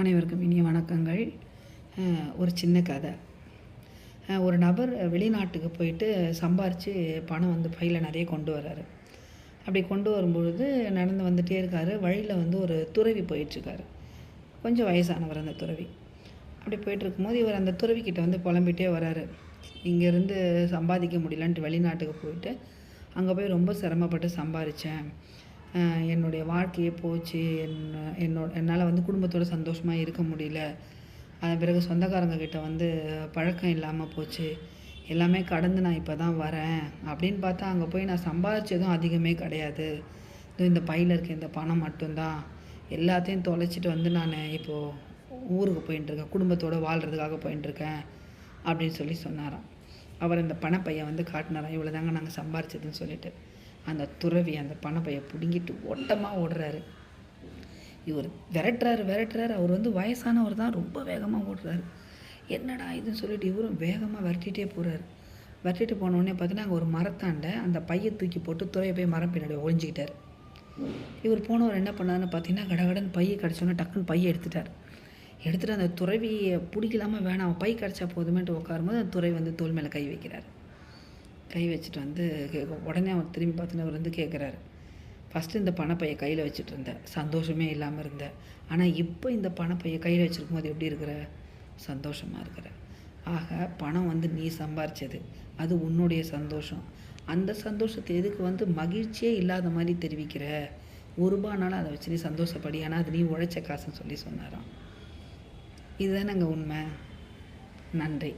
அனைவருக்கும் இனிய வணக்கங்கள். ஒரு சின்ன கதை. ஒரு நபர் வெளிநாட்டுக்கு போயிட்டு சம்பாரித்து பணம் வந்து பையில் நிறைய கொண்டு வர்றாரு. அப்படி கொண்டு வரும்பொழுது நடந்து வந்துகிட்டே இருக்காரு. வழியில் வந்து ஒரு துறவி போயிட்டுருக்காரு. கொஞ்சம் வயசானவர் அந்த துறவி. அப்படி போயிட்டு இருக்கும்போது இவர் அந்த துறவிக்கிட்ட வந்து புலம்பிகிட்டே வராரு. இங்கேருந்து சம்பாதிக்க முடியலன்ட்டு வெளிநாட்டுக்கு போயிட்டு அங்கே போய் ரொம்ப சிரமப்பட்டு சம்பாரித்தேன் என்னுடைய வாழ்க்கையே போச்சு. என்ன என்னோட என்னால் வந்து குடும்பத்தோட சந்தோஷமாக இருக்க முடியல. அதன் பிறகு சொந்தக்காரங்க கிட்ட வந்து பழக்கம் இல்லாமல் போச்சு. எல்லாமே கடந்து நான் இப்போ தான் வரேன். அப்படின்னு பார்த்தா அங்கே போய் நான் சம்பாதிச்சதும் அதிகமே கிடையாது. இந்த பையில் இருக்க இந்த பணம் மட்டும்தான். எல்லாத்தையும் தொலைச்சிட்டு வந்து நான் இப்போது ஊருக்கு போயின்ட்டுருக்கேன் குடும்பத்தோடு வாழ்கிறதுக்காக போயின்ட்டுருக்கேன் அப்படின்னு சொல்லி சொன்னாராம். அவர் இந்த பணப்பையை வந்து காட்டினாராம். இவ்வளோ தாங்க நாங்கள் சம்பாரிச்சதுன்னு சொல்லிட்டு. அந்த துறவி அந்த பணப்பையை பிடுங்கிட்டு ஓட்டமாக ஓடுறாரு. இவர் விரட்டுறாரு விரட்டுறாரு. அவர் வந்து வயசானவர் தான் ரொம்ப வேகமாக ஓடுறாரு. என்னடா இதுன்னு சொல்லிட்டு இவரும் வேகமாக விரட்டிகிட்டே போகிறாரு விரட்டிட்டு போனோடனே பார்த்தீங்கன்னா அங்கே ஒரு மரத்தாண்ட அந்த பையை தூக்கி போட்டு துறையை போய் மரம் பின்னாடி ஒழிஞ்சிக்கிட்டார் இவர் போனவர் என்ன பண்ணாருன்னு பார்த்தீங்கன்னா கடகடன் பையை கிடச்சோன்னே டக்குன்னு பையை எடுத்துட்டார். எடுத்துகிட்டு அந்த துறவியை பிடிக்கலாம வேணாம் பை கிடச்சா போதுமேன்ட்டு உட்காரும்போது அந்த துறை வந்து தோல் மேலே கை வைக்கிறார். கை வச்சுட்டு வந்து கேக்க- உடனே அவர் திரும்பி பார்த்துன்னு அவர் வந்து கேட்குறாரு ஃபஸ்ட்டு இந்த பணப்பையை கையில் வச்சுட்டு இருந்தேன் சந்தோஷமே இல்லாமல் இருந்தேன் ஆனால் இப்போ இந்த பணப்பையை கையில் வச்சுருக்கும் போது எப்படி இருக்கிற? சந்தோஷமாக இருக்கிற. ஆக பணம் வந்து நீ சம்பாரிச்சது. அது உன்னுடைய சந்தோஷம். அந்த சந்தோஷத்தை எதுக்கு வந்து மகிழ்ச்சியே இல்லாத மாதிரி தெரிவிக்கிற? ஒரு ரூபானாலும் அதை வச்சு நீ சந்தோஷப்படி. ஆனால் அது நீ உழைச்ச காசுன்னு சொல்லி சொன்னாராம். இதுதானங்க உண்மை. நன்றி.